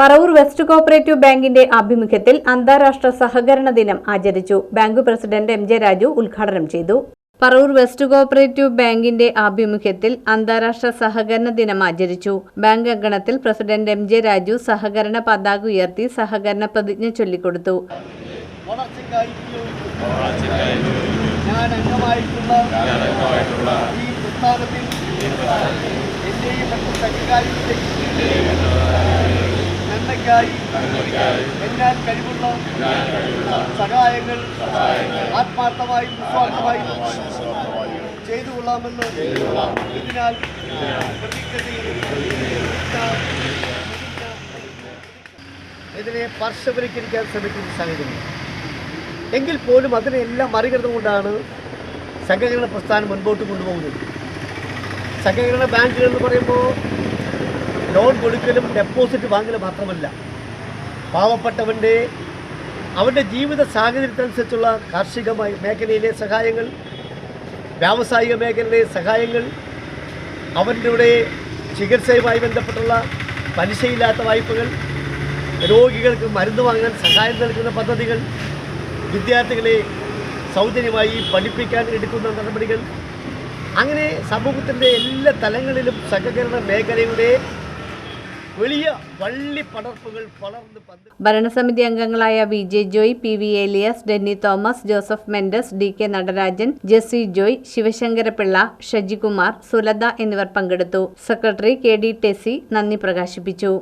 Paravur west cooperative ബാങ്കിന്റെ ആഭിമുഖ്യത്തിൽ അന്താരാഷ്ട്ര സഹകരണ ദിനം ആചരിച്ചു. Bank president M J Raju ഉദ്ഘാടനം ചെയ്തു. പറവൂർ വെസ്റ്റ് കോപ്പറേറ്റീവ് ബാങ്കിന്റെ ആഭിമുഖ്യത്തിൽ അന്താരാഷ്ട്ര സഹകരണ ദിനം ആചരിച്ചു. ബാങ്ക് അങ്കണത്തിൽ പ്രസിഡന്റ് എം ജെ രാജു സഹകരണ പതാക ഉയർത്തി സഹകരണ പ്രതിജ്ഞ ചൊല്ലിക്കൊടുത്തു. ഈ നന്മയ്ക്കായി എന്നാൽ കഴിവുള്ള സഹായങ്ങൾ ആത്മാർത്ഥമായും നിസ്വാർത്ഥമായും ചെയ്തു കൊള്ളാമെന്ന് ഇതിനാൽ ഇതിനെ പാർശ്വവൽക്കരിക്കാൻ ശ്രമിക്കുന്ന സാഹചര്യം. എങ്കിൽ പോലും അതിനെല്ലാം മറികടന്നുകൊണ്ടാണ് സംഘടന പ്രസ്ഥാനം മുൻപോട്ട് കൊണ്ടുപോകുന്നത്. സംഘടന ബാങ്കുകൾ എന്ന് പറയുമ്പോൾ ലോൺ കൊടുക്കലും ഡെപ്പോസിറ്റ് വാങ്ങലും മാത്രമല്ല. പാവപ്പെട്ടവന്റെ അവന്റെ ജീവിത സാഹചര്യത്തിനനുസരിച്ചുള്ള കാർഷിക മേഖലയിലെ സഹായങ്ങൾ വ്യാവസായിക മേഖലയിലെ സഹായങ്ങൾ അവന്റെ ചികിത്സയുമായി ബന്ധപ്പെട്ടുള്ള പലിശയില്ലാത്ത വായ്പകൾ രോഗികൾക്ക് മരുന്ന് വാങ്ങാൻ സഹായം നൽകുന്ന പദ്ധതികൾ വിദ്യാർത്ഥികളെ സൗജന്യമായി പഠിപ്പിക്കാൻ എടുക്കുന്ന നടപടികൾ. അങ്ങനെ സമൂഹത്തിന്റെ എല്ലാ തലങ്ങളിലും സഹകരണ മേഖലയുടെ വലിയ വള്ളി പടർപ്പുകൾ ഭരണസമിതി അംഗങ്ങളായ V J Joy P V Elias Denny Thomas Joseph Mendez D K Natarajan Jessy Joy Sivasankarapillai Shajikumar Sulatha എന്നിവർ പങ്കെടുത്തു. സെക്രട്ടറി കെ ഡി ടെസി നന്ദി പ്രകാശിപ്പിച്ചു.